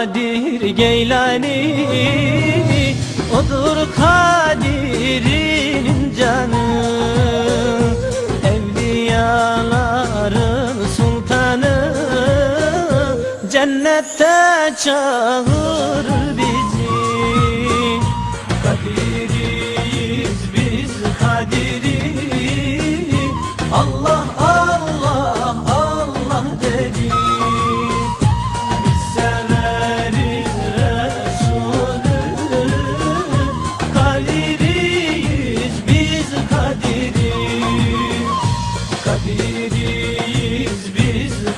Kadir Geylani Odur Kadir'in canı. Evliyaların sultanı Cennette çağırır.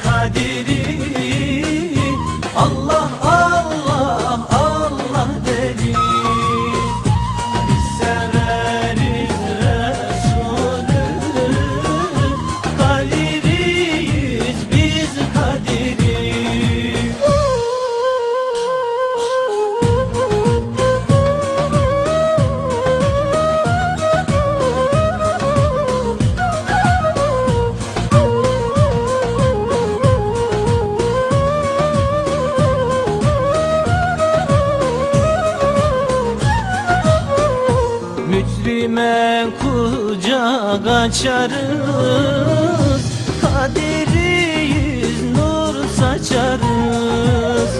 hadi Mücrime kucak açarız. Kaderi yüz nur saçarız.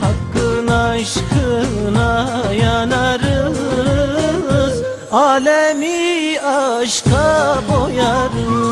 Hakkın aşkına yanarız. Alemi aşka boyarız.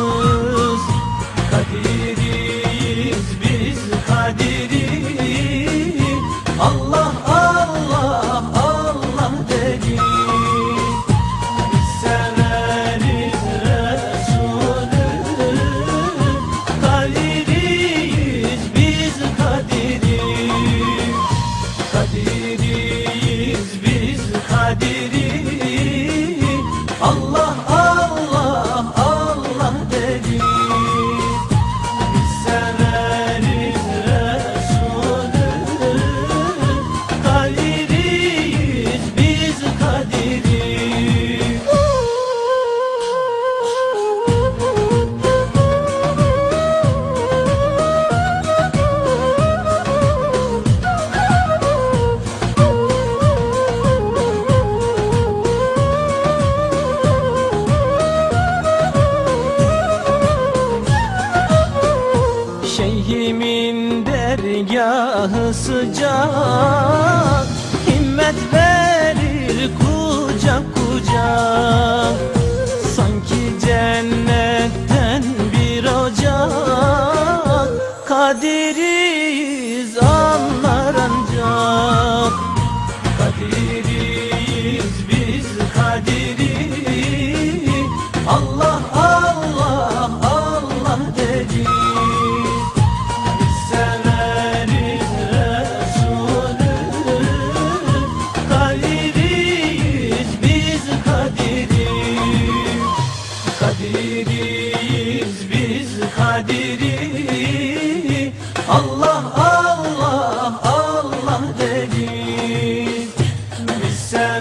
Quader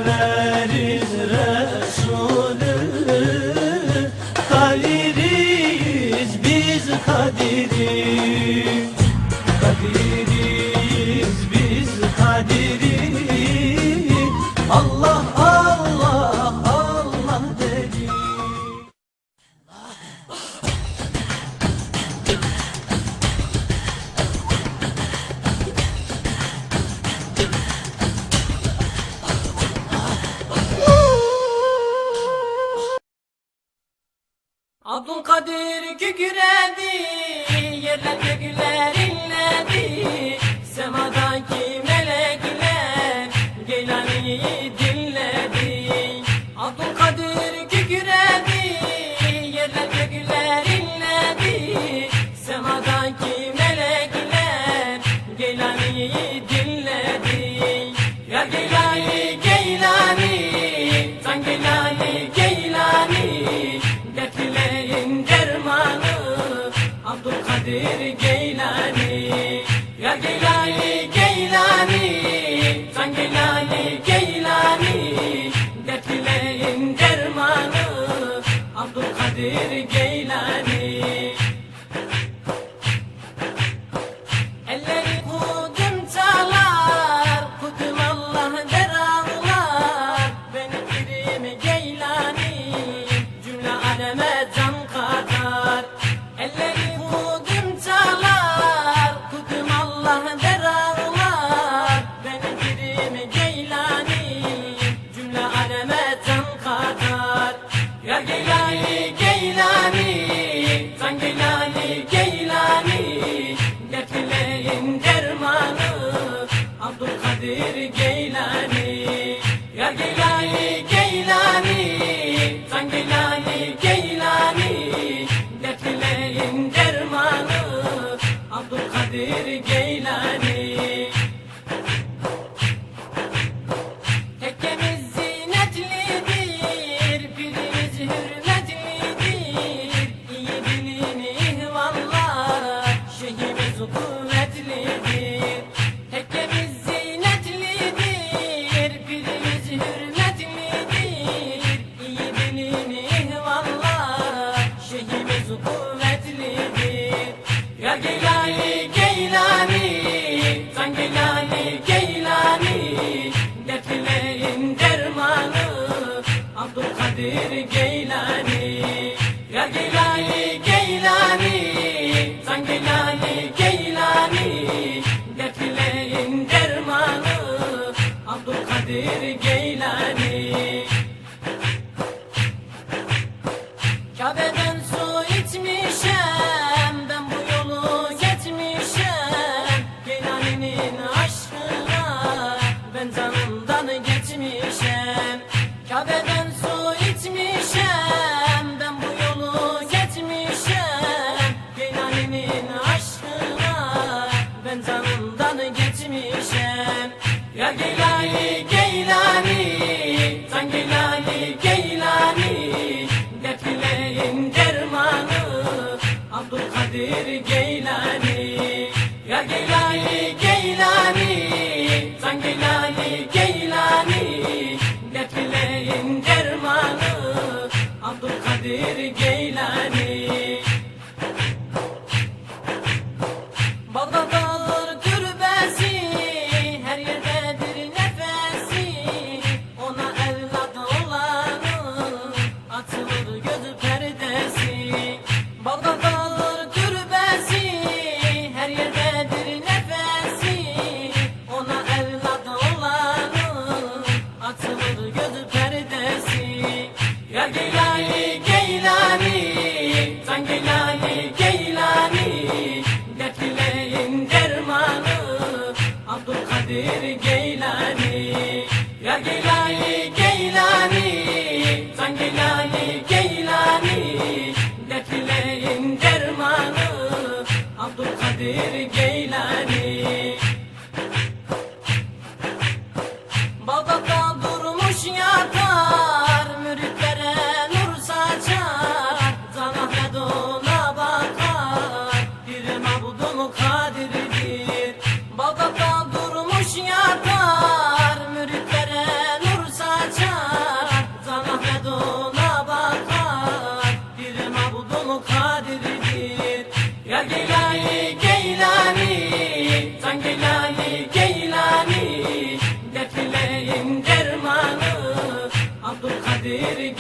Amen. gürendi yerler döküldü. did again. did it love and Leilani Geylani Ya Geylani Geylani Can Geylani Geylani. Dertlilerin dermanı Abdülkadir Geylani. Ya Geylani Geylani Can Geylani Geylani Dertlilerin dermanı Abdülkadir